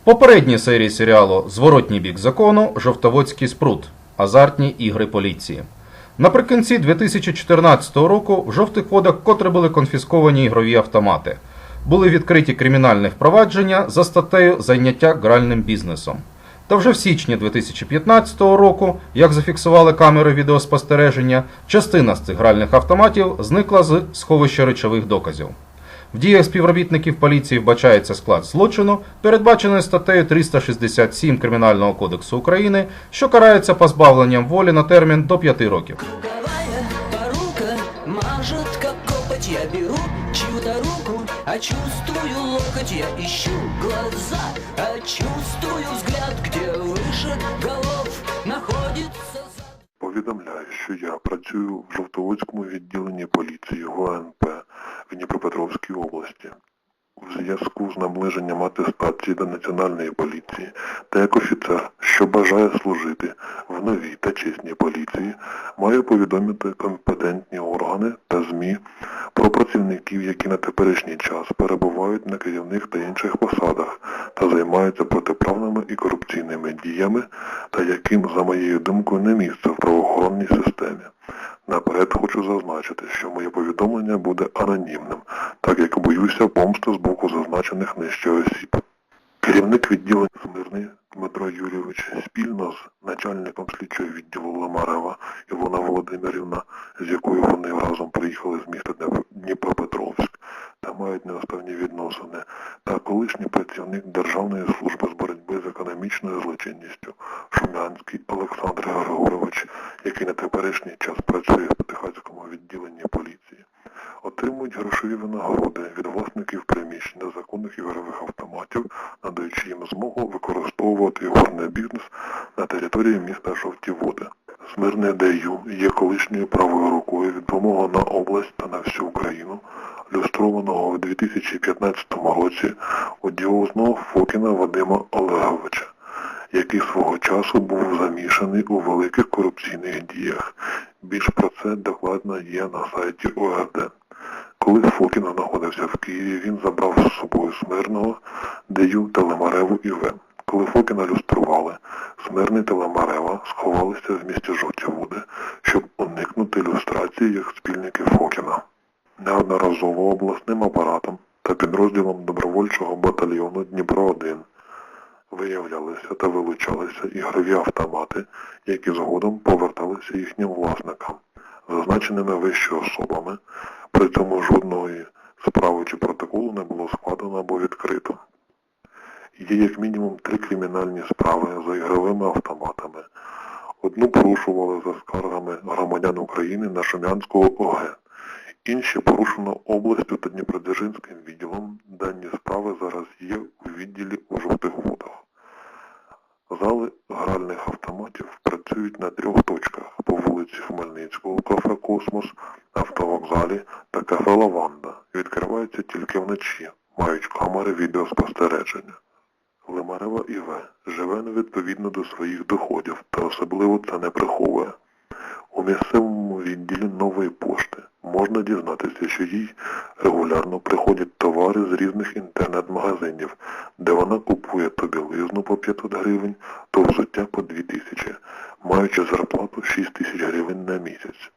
В попередній серії серіалу Зворотній бік закону Жовтоводський спрут. Азартні ігри поліції. Наприкінці 2014 року в жовтих водах котре були конфісковані ігрові автомати. Були відкриті кримінальні впровадження за статтею зайняття гральним бізнесом. Та вже в січні 2015 року, як зафіксували камери відеоспостереження, частина з цих гральних автоматів зникла з сховища речових доказів. В діях співробітників поліції вбачається склад злочину, передбачений статтею 367 Кримінального кодексу України, що карається позбавленням волі на термін до 5 років. Я беру чью-то руку, а чувствую локоть. Я ищу глаза, а чувствую взгляд Где выше голов находится Повідомляю, що я працюю в Жовтоводському відділенні поліції ГУНП в Дніпропетровській області. У зв'язку з наближенням атестації до Національної поліції та як офіцер, що бажає служити в новій та чесній поліції, маю повідомити компетентні органи та ЗМІ про працівників, які на теперішній час перебувають на керівних та інших посадах та займаються протиправними і корупційними діями, та яким, за моєю думкою, не місце в правоохоронній системі. Наперед хочу зазначити, що моє повідомлення буде анонімним, так як боюся помсти з боку зазначених нижче осіб. Керівник відділення Смирний Дмитро Юрійович спільно з начальником слідчого відділу Ламарева Ілона Володимирівна, з якою вони разом приїхали з міста Дніп- Дніпропетровськ та мають неоставні відносини, та колишній працівник Державної служби з боротьби з економічною злочинністю Шумянський Олександр Григорович, який на теперішній час працює в Потихацькому відділенні поліції, отримують грошові винагороди від власників приміщень незаконних ігрових автоматів, надаючи їм змогу використовувати ігорний бізнес на території міста Жовті Води. Смирне ДЮ є колишньою правою рукою відомого на область та на всю Україну, люстрованого у 2015 році одіозного Фокіна Вадима Олеговича, який свого часу був замішаний у великих корупційних діях. Більш про це докладно є на сайті ОРД. Коли Фокін знаходився в Києві, він забрав з собою Смирного, Дею та Лемареву ІВ. Коли Фокіна люстрували, Смирний та Лемарева сховалися в місті Жовті Води, щоб уникнути люстрації як спільники Фокіна. Неодноразово обласним апаратом та підрозділом добровольчого батальйону Дніпро-1 виявлялися та вилучалися ігрові автомати, які згодом поверталися їхнім власникам, зазначеними вище особами, при цьому жодної справи чи протоколу не було складено або відкрито. Є як мінімум три кримінальні справи за ігровими автоматами. Одну порушували за скаргами громадян України на Шумянського ОГ. Інші порушено областю та Дніпродзержинським відділом. Дані справи зараз є у відділі у жовтих водах. Зали гральних автоматів працюють на трьох точках по вулиці Хмельницького, кафе Космос, автовокзалі та кафе Лаванда. Відкриваються тільки вночі, мають камери відеоспостереження. Лимарева ІВ живе невідповідно до своїх доходів та особливо це не приховує. У місцевому відділі нової пошти можна дізнатися, що їй регулярно приходять товари з різних інтернет-магазинів, де вона купує то білизну по 500 гривень, то взуття по 2000, маючи зарплату 6 тисяч гривень на місяць.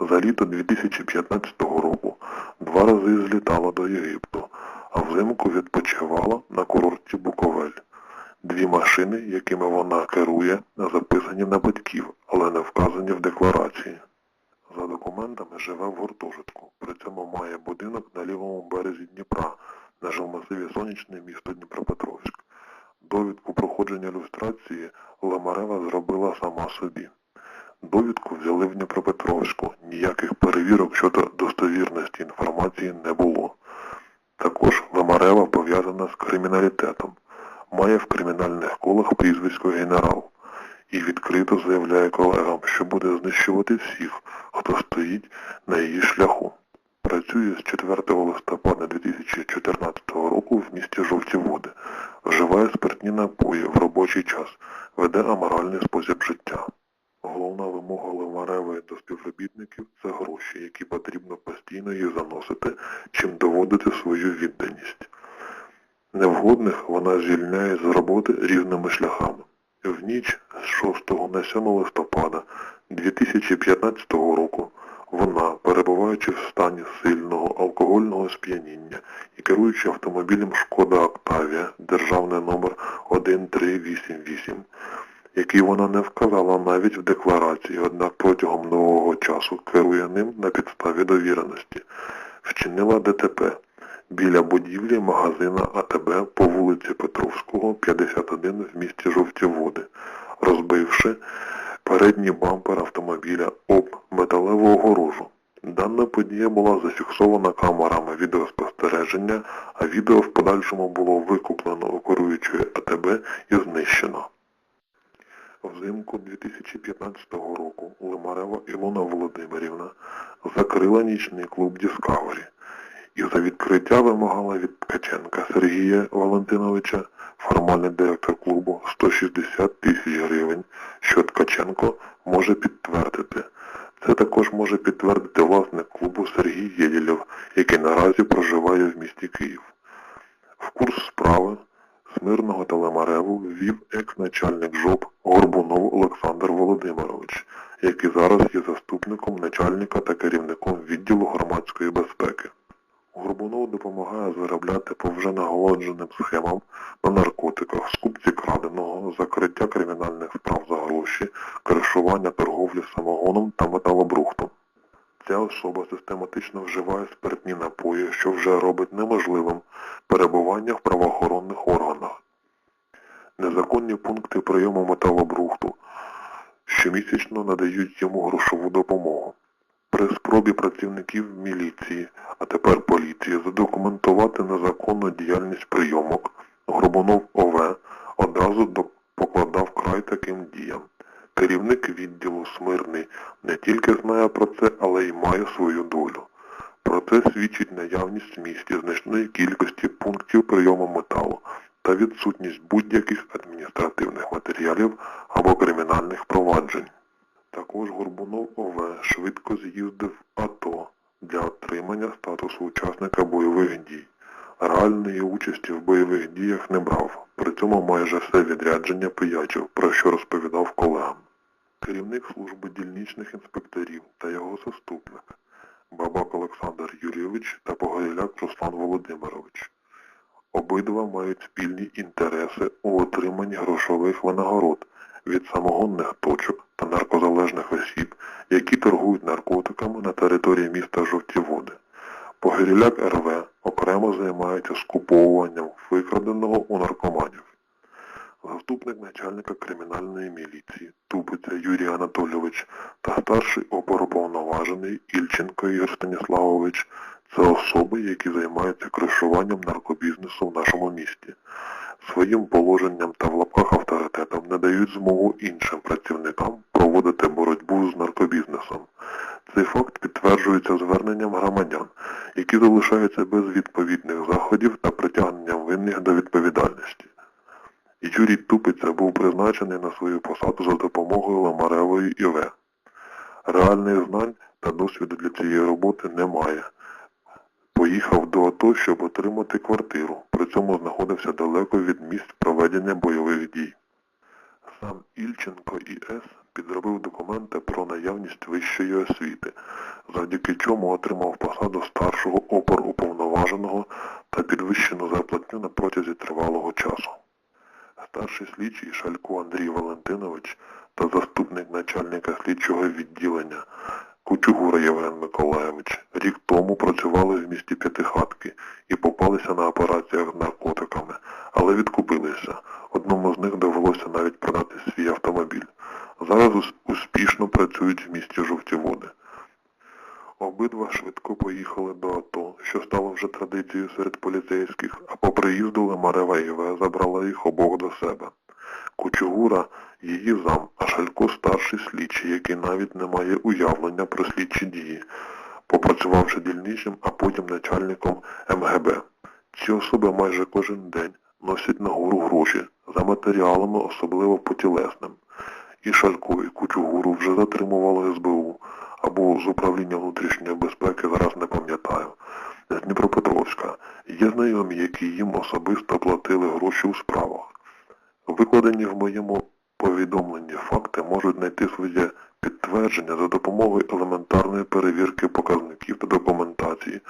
За літо 2015 року два рази злітала до Єгипту, а взимку відпочивала на курорті Буковель. Дві машини, якими вона керує, записані на батьків, але не вказані в декларації. За документами живе в гуртожитку, при цьому має будинок на лівому березі Дніпра, на жилмасиві Сонячне місто Дніпропетровськ. Довідку проходження люстрації Ламарева зробила сама собі. Довідку взяли в Дніпропетровську, ніяких перевірок щодо достовірності інформації не було. Також Ламарева пов'язана з криміналітетом, має в кримінальних колах прізвисько генерал і відкрито заявляє колегам, що буде знищувати всіх, хто стоїть на її шляху. Працює з 4 листопада 2014 року в місті Жовті Води, вживає спиртні напої в робочий час, веде аморальний спосіб життя. Головна вимога Леваревої до співробітників це гроші, які потрібно постійно їх заносити, чим доводити свою відданість. Невгодних вона звільняє з роботи різними шляхами. В ніч з 6 на 7 листопада 2015 року вона, перебуваючи в стані сильного алкогольного сп'яніння і керуючи автомобілем Шкода Октавія, державний номер 1388, який вона не вказала навіть в декларації, однак протягом довгого часу керує ним на підставі довіреності, вчинила ДТП біля будівлі магазина АТБ по вулиці Петровського, 51 в місті Жовті Води, розбивши передній бампер автомобіля об металеву огорожу. Дана подія була зафіксована камерами відеоспостереження, а відео в подальшому було викуплено у керуючої АТБ і знищено. Взимку 2015 року Лимарева Ілона Володимирівна закрила нічний клуб Діскавері і за відкриття вимагала від Ткаченка Сергія Валентиновича, формальний директор клубу, 160 тисяч гривень, що Ткаченко може підтвердити. Це також може підтвердити власник клубу Сергій Єділєв, який наразі проживає в місті Київ. В курс справи Смирного та Лемареву ввів екс-начальник ЖОП Горбунов Олександр Володимирович, який зараз є заступником начальника та керівником відділу громадської безпеки. Горбунов допомагає заробляти по вже наголодженим схемам на наркотиках, скупці краденого, закриття кримінальних справ за гроші, кришування торговлі самогоном та металобрухтом. Ця особа систематично вживає спиртні напої, що вже робить неможливим перебування в правоохоронних органах. Незаконні пункти прийому металобрухту щомісячно надають йому грошову допомогу. При спробі працівників міліції, а тепер поліції, задокументувати незаконну діяльність прийомок, Горбунов ОВ одразу покладав край таким діям. Керівник відділу Смирний не тільки знає про це, але й має свою долю. Про це свідчить наявність в місті значної кількості пунктів прийому металу та відсутність будь-яких адміністративних матеріалів або кримінальних проваджень. Також Горбунов ОВ швидко з'їздив АТО для отримання статусу учасника бойових дій. Реальної участі в бойових діях не брав, при цьому майже все відрядження пиячив, про що розповідав колегам. Керівник служби дільничних інспекторів та його заступник Бабак Олександр Юрійович та Погоріляк Руслан Володимирович. Обидва мають спільні інтереси у отриманні грошових винагород від самогонних точок та наркозалежних осіб, які торгують наркотиками на території міста Жовті Води. Погоріляк РВ окремо займається скуповуванням викраденого у наркоманів. Заступник начальника кримінальної міліції Тубиця Юрій Анатолійович та старший опоруповноважений Ільченко Ігор Станіславович це особи, які займаються кришуванням наркобізнесу в нашому місті. Своїм положенням та в лапках авторитетом не дають змогу іншим працівникам проводити боротьбу з наркобізнесом. Цей факт підтверджується зверненням громадян, які залишаються без відповідних заходів та притягненням винних до відповідальності. Юрій Тупиця був призначений на свою посаду за допомогою Ламаревої ІВ. Реальних знань та досвіду для цієї роботи немає. Поїхав до АТО, щоб отримати квартиру, при цьому знаходився далеко від місць проведення бойових дій. Сам Ільченко І.С. підробив документи про наявність вищої освіти, завдяки чому отримав посаду старшого опор уповноваженого та підвищену зарплатню на протязі тривалого часу. Старший слідчий Шалько Андрій Валентинович та заступник начальника слідчого відділення Кучугура Євген Миколаєвич рік тому працювали в місті П'ятихатки і попалися на операціях з наркотиками, але відкупилися. Одному з них довелося навіть продати свій автомобіль. Зараз успішно працюють в місті Жовті Води. Обидва швидко поїхали до АТО, що стало вже традицією серед поліцейських, а по приїзду Лемарева ІВ забрала їх обох до себе. Кучугура – її зам, а Шалько – старший слідчий, який навіть не має уявлення про слідчі дії, попрацювавши дільничим, а потім начальником МГБ. Ці особи майже кожен день носять нагору гроші за матеріалами, особливо по тілесним. І Шалько, і Кучугуру вже затримувало СБУ, або з управління внутрішньої безпеки, зараз не пам'ятаю. з Дніпропетровська. Є знайомі, які їм особисто платили гроші у справах. Викладені в моєму повідомленні факти можуть знайти своє підтвердження за допомогою елементарної перевірки показників та документації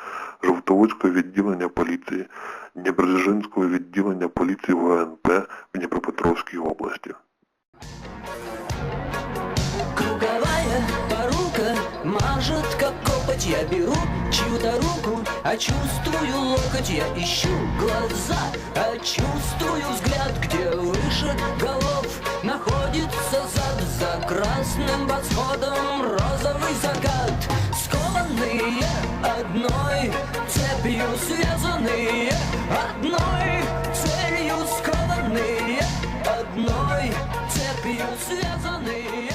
Жовтоводського відділення поліції, Дніпродзержинського відділення поліції ВНП в Дніпропетровській області. Я беру чью-то руку, а чувствую локоть. Я ищу глаза, а чувствую взгляд Где выше За красным восходом розовый закат Скованные одной цепью связанные Одной целью скованные Одной цепью связанные